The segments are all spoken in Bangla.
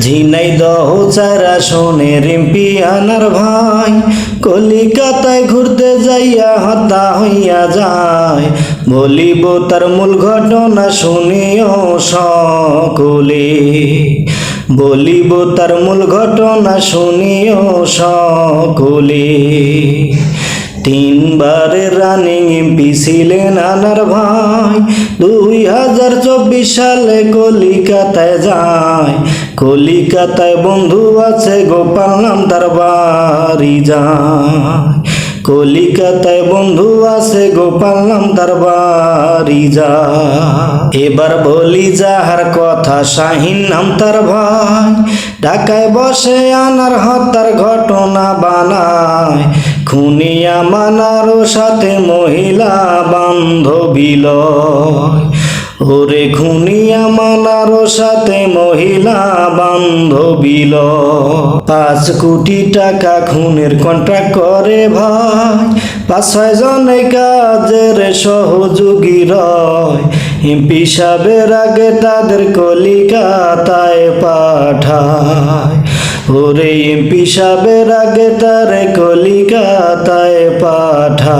ঝিনাই দহ চারা শোনে রিম্পি আনার ভাই। কলিকাতায় ঘুরতে যাইয়া হতা হইয়া যায়। বলিব তার মূল ঘটনা শুনিও সকলে। বলিব তার মূল ঘটনা শুনিও সকলে। তিনবারে রানিং এমপি ছিলেন আনার ভাই। দুই হাজার চব্বিশ সালে কলিকাতায় যায়। কলিকাতায় বন্ধু আছে, গোপাল নাম তার বাড়ি যায়। কলিকাতায় বন্ধু আছে, গোপাল নাম তার বাড়ি যায়। এবার বলি যাহার কথা, শাহিন নাম তার ভাই। ঢাকায় বসে আনার হত্যার ঘটনা বানায়। খুনিয়া মানারও সাথে মহিলা বান্ধবী লয়। ওরে খুনিয়া মানারও সাথে মহিলা বান্ধবী লয়। পাঁচ কোটি টাকা খুনের কন্ট্রাক্ট করে ভাই। পাঁচ ছয় জনে কাজের সহযোগী রয়। এমপি সাহেবের আগে তাদের কলিকাতায় পাঠায়। ওরে এমপি সাহেবের আগে তারে কলিকাতায় পাঠা।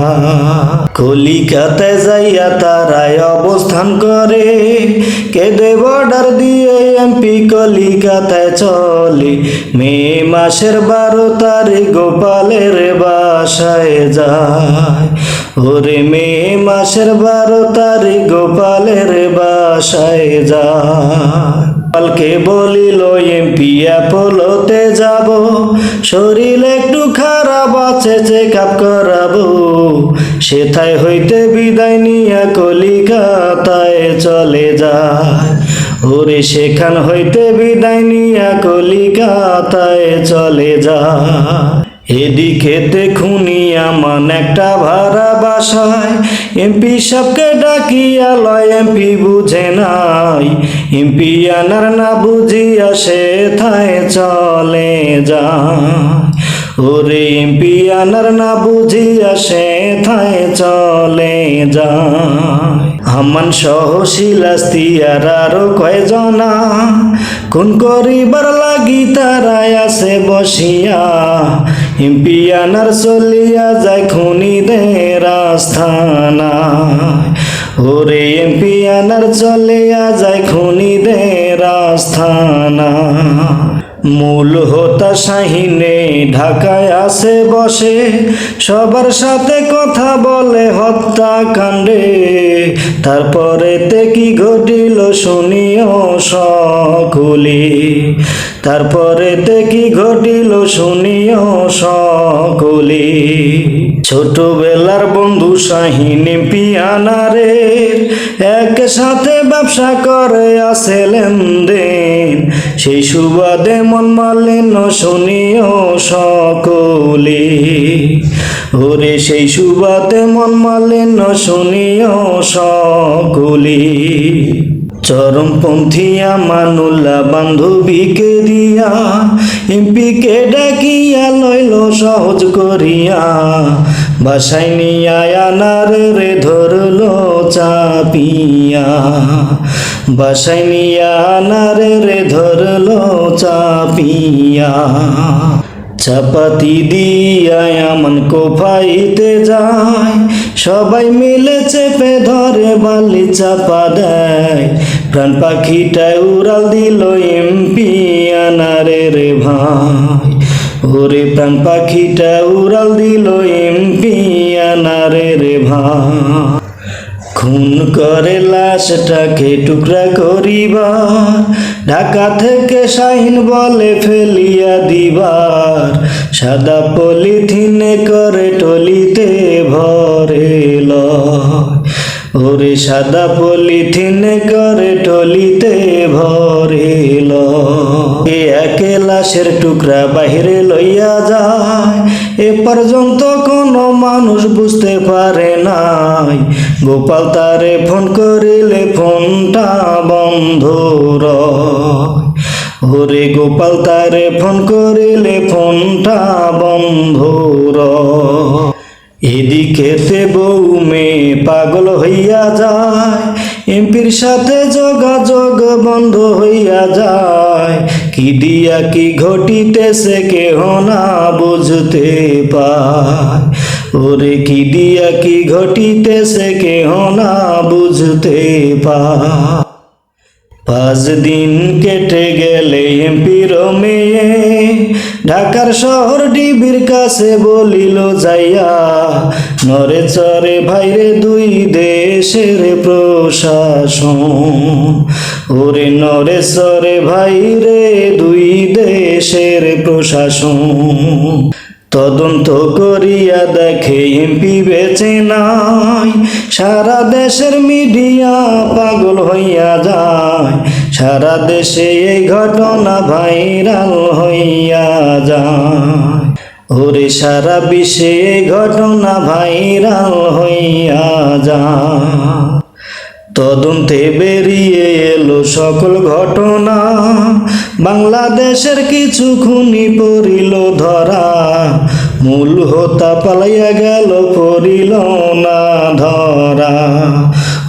কলিকাতায় যাইয়া তারাই অবস্থান করে। কেদে বর্ডার দিয়ে এমপি কলিকাতায় চলে। মে মাসের বারো তারিখ গোপালের বাসায় যায়। ওরে মে মাসের বারো তারিখ গোপালের বাসায় যায়। কালকে বলিল, এমপি অ্যাপোলোতে যাব। শরীর একটু খারাপ আছে চেক আপ করাবো। সেথায় হইতে বিদায় নিয়া কলিকাতায় চলে যায়। ওরে, সেখান হইতে বিদায় নিয়া কলিকাতায় চলে যায়। এদিকে দেখুনি আমান একটা ভাড়া বাসায়। এমপি সবকে ডাকিয়া লয়, এমপি বুঝে নাই। এমপি আনার না বুঝিয়া সে থায় চলে যায়। ওরে এমপি আনার না বুঝিয়া সে থায় চলে যায়। আমান সহ শিলাস্তিয়ার আরও কয়জনা। কোন করিবার লাগি তারাই আছে বসিয়া। ইম্পিয়ানার চলিয়া যায় খুনিদের আস্থানা। ওরে এমপিয়ানার চলিয়া যায় খুনিদের আস্থানা। মূল হতা শাহিনে ঢাকায় আসে বসে সবার সাথে কথা বলে হত্যা কাণ্ডে তারপরে তে কি ঘটিল শুনিও সকলে। তারপরে তে কি ঘটিল শুনিও সকলে। ছোটবেলার বন্ধু শাহিন পিয়ানারে, একসাথে ব্যবসা করে আসে লেনদেন সেই সুবাদে মন মালিন্য শুনিও সকলে। ওরে সেই সুবাদে মন মালিন্য শুনিও সকলে। চরমপন্থিয়া মানুল্লা বান্ধবীকে দিয়া, এমপিকে ডাকিয়া লইল সহজ করিয়া। বাসায় নিয়া আনার রে ধরলো চাপিয়া। বাসায় নিয়া আনার রে ধরলো চাপিয়া। চাপাতি দিয়া এমন কোফাইতে যায়। সবাই মিলে চেপে ধরে বালি চাপা দেয়। প্রাণ পাখিটায় উড়াল দিল এমপি আনারে রে ভাই। ওরে প্রাণ পাখিটা উড়াল দিল এমপি আনারে রে ভাই। খুন করে লাশটাকে টুকরা করিবার ঢাকা থেকে শাহিন বলে ফেলিয়া দিবার, সাদা পলিথিনে করে টলিতে ভরে ওরে সাদা পলিথিনে করে টলিতে ভরে একে লাশের টুকরা বাহিরে লইয়া যায়, এ পর্যন্ত কোনো মানুষ বুঝতে পারে নাই। গোপাল তারে ফোন করিলে ফোনটা বন্ধ ওরে গোপাল তারে ফোন করিলে ফোনটা বন্ধ র এদিকে এদিকেতে বউ মেয়ে পাগল হইয়া যায়, এমপির সাথে যোগাযোগ বন্ধ হইয়া যায়। কি দিয়া কি ঘটিতেছে কেহ না বুঝতে পায়। ওরে কি দিয়া কি ঘটিতেছে কেহ না বুঝতে পায়। পাঁচ দিন কেটে গেলে এমপির মেয়ে ঢাকার শহর ডিবির কাছে বলিল, যাইয়া নরে চরে ভাইরে দুই দেশের প্রশাসন। ওরে নরে চরে ভাইরে দুই দেশের প্রশাসন। তদন্ত করিয়া দেখে এমপি বেঁচে নাই। সারা দেশের মিডিয়া পাগল হইয়া যায়। সারা দেশে এই ঘটনা ভাইরাল হইয়া যায়। ওরে, সারা বিশ্বে ঘটনা ভাইরাল হইয়া যায়। তদন্তে বেরিয়ে এলো সকল ঘটনা। বাংলাদেশের কিছু খুনি পড়িল ধরা। মূল হোতা পালাইয়া গেল, পড়িল না ধরা।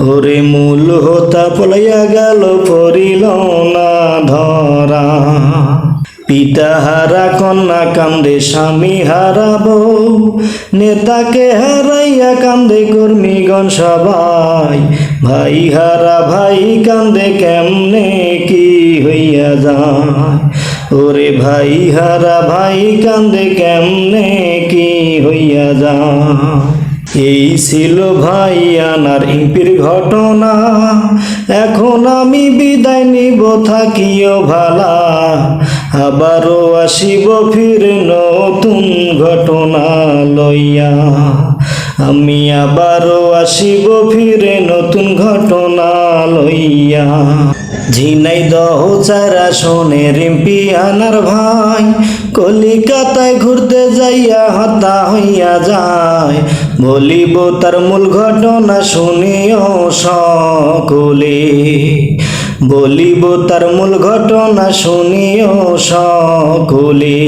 ওরে মূল হোতা পালাইয়া গেল, পড়িল না ধরা। পিতা হারা, কন্যা কান্দে, স্বামী হারাবো নেতাকে হারাইয়া কান্দে কর্মীগণ সবাই। ভাই হারা, ভাই কান্দে কেমনে কি হইয়া যায়? ওরে ভাই হারা, ভাই কান্দে কেমনে কি হইয়া যায়? এই ছিল ভাই আনার ইম্পির ঘটনা। এখন আমি বিদায় নিব, থাকিও ভালা। আবারও আসিব ফিরে নতুন ঘটনা লইয়া। আমি আবারও আসিব ফিরে নতুন ঘটনা লইয়া। ঝিনাই দহ চারা শোনে রিম্পি আনার ভাই, কলিকাতায় ঘুরতে যাইয়া হতা হইয়া যায়। বলিব তার মূল ঘটনা শুনিও সকলে। বলিব তার মূল ঘটনা শুনিও সকলে।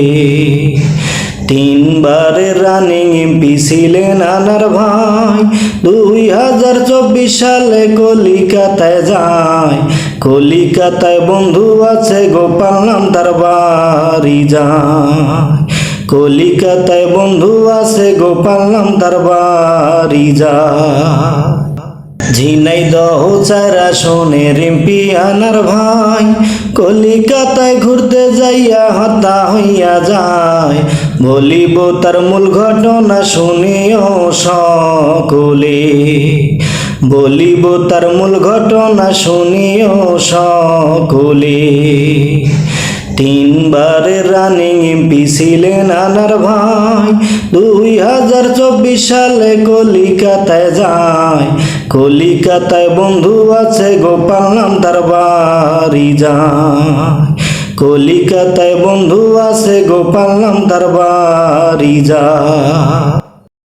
তিনবারের রানিং এমপি ছিলেন আনার ভাই। দুই হাজার চব্বিশ সালে কলিকাতায় যায়। কলিকাতায় বন্ধু আছে, গোপাল নাম তার বাড়ি যায়। কলিকাতায় বন্ধু আছে, গোপাল নাম তার বাড়ি যায়। ঝিনাই দহ চারা শোনে রিম্পি আনার ভাই। কলিকাতায় ঘুরতে যাইয়া হতা হইয়া যায়। বলিব তার মূল ঘটনা শুনিও সকলে। বলিব তার মূল ঘটনা শুনিও সকলে। তিনবারের রানিং এমপি ছিলেন আনার ভাই। দুই হাজার চব্বিশ সালে কলিকাতায় যায়। কলিকাতায় বন্ধু আছে, গোপাল নাম তার বাড়ি যায়। কলিকাতায় বন্ধু আছে, গোপাল নাম তার বাড়ি যায়।